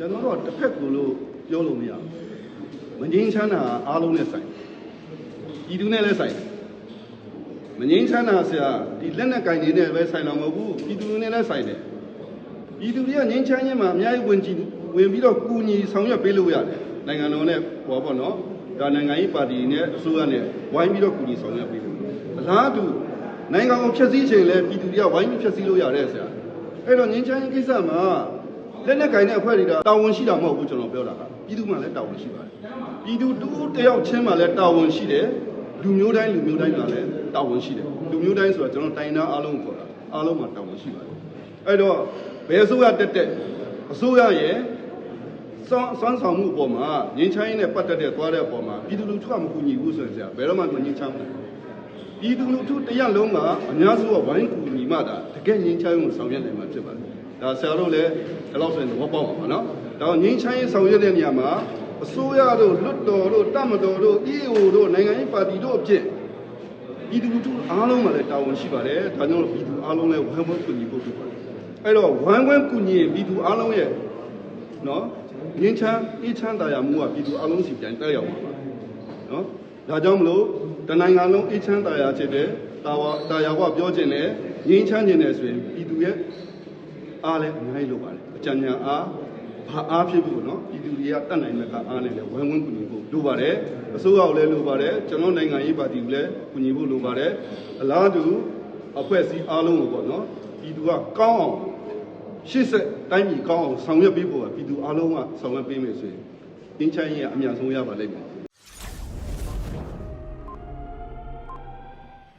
ကျွန်တော်တို့တစ်ဖက်ကိုလို့ပြောလို့မရဘူးမငြိမ်းချမ်းတာအားလုံးနဲ့ဆိုင်တယ်ပြည်သူနဲ့လည်းဆိုင်တယ်မငြိမ်းချမ်းတာဆရာဒီလက်နက်ကင်နေနဲ့ပဲဆိုင်တော့မဟုတ်ဘူးပြည်သူနဲ့လည်းဆိုင်တယ်ပြည်သူတွေကငြိမ်းချမ်းခြင်းမှာအများကြီးဝင်ကြည့်ဝင်ပြီးတော့ကူညီဆောင်ရွက်ပေးလို့ရတယ်နိုင်ငံတော်နဲ့ဟောပေါ့နော်ဒါနိုင်ငံရေးပါတီနဲ့အစိုးရနဲ့ဝိုင်းပြီးတော့ကူညီဆောင်ရွက်ပေးလို့အလားတူနိုင်ငံကိုဖျက်ဆီးခြင်းလဲပြည်သူတွေကဝိုင်းပြီးဖျက်ဆီးလို့ရတယ်ဆရာအဲ့တော့ငြိမ်းချမ်းရေးကိစ္စမှာ လက်နဲ့ကင်တဲ့အဖွဲ့တွေကတာဝန်ရှိတာမဟုတ်ဘူးကျွန်တော်ပြောတာကပြည်သူမှလည်းတာဝန်ရှိပါတယ်ပြည်သူတူတယောက်ချင်းမှလည်းတာဝန်ရှိတယ်လူမျိုးတိုင်းလူမျိုးတိုင်းကလည်းတာဝန်ရှိတယ်လူမျိုးတိုင်းဆိုတာကျွန်တော်တိုင်သားအားလုံးကိုခေါ်တာအားလုံးမှာတာဝန်ရှိပါတယ်အဲ့တော့ဘယ်အစိုးရတက်တက်အစိုးရရဲ့စွမ်းစွမ်းဆောင်မှုအပေါ်မှာငင်းချိုင်းနဲ့ပတ်သက်တဲ့သွားတဲ့အပေါ်မှာပြည်သူလူထုကမကူညီဘူးဆိုရင်ဆရာဘယ်တော့မှမငင်းချမ်းဘူးပြည်သူလူထုတရက်လုံးကအများစုကဝိုင်းကူညီမှသာတကယ်ငင်းချိုင်းကိုဆောင်ရွက်နိုင်မှာဖြစ်ပါတယ် ဒါဆရာတို့လည်းဒီလောက်ဆိုရင်သဘောပေါက်ပါပါနော်ဒါငင်းချိုင်းဆောင်ရွက်တဲ့နေရာမှာအစိုးရတို့လွတ်တော်တို့တမတော်တို့ EAO တို့နိုင်ငံရေးပါတီတို့အဖြစ်ပြည်သူလူထုအားလုံးကလည်းတာဝန်ရှိပါတယ်ဒါကြောင့်ပြည်သူအားလုံးလည်းဝိုင်းဝန်းကူညီဖို့ဖြစ်ပါတယ်အဲ့တော့ဝိုင်းဝန်းကူညီရင်ပြည်သူအားလုံးရဲ့နော်ငင်းချမ်းအေးချမ်းတရားမှုကပြည်သူအားလုံးစီပြန်တက်ရောက်ပါပါနော်ဒါကြောင့်မလို့တနိုင်ငံလုံးအေးချမ်းတရားချစ်တဲ့တာဝတာယာကပြောခြင်းနဲ့ငင်းချမ်းခြင်းနဲ့ဆိုရင်ပြည်သူရဲ့ အားလည်းအများကြီးလိုပါတယ်အကြံဉာဏ်အားဘာအားဖြစ်ဖို့နော်ပြည်သူတွေကတတ်နိုင်တဲ့ကအားနဲ့လည်းဝိုင်းဝန်းကူညီဖို့လိုပါတယ်အစိုးရကိုလည်းလိုပါတယ်ကျွန်တော်နိုင်ငံရေးပါတီကိုလည်းကူညီဖို့လိုပါတယ်အလားတူအဖွဲ့အစည်းအားလုံးကိုပေါ့နော်ပြည်သူကကောင်းအောင်ရှေ့ဆက်တိုင်းပြည်ကောင်းအောင်ဆောင်ရွက်ပေးဖို့ကပြည်သူအားလုံးကဆောင်ရွက်ပေးမယ်ဆိုရင်တင်းချမ်းရေးကအများဆုံးရပါလိမ့်မယ်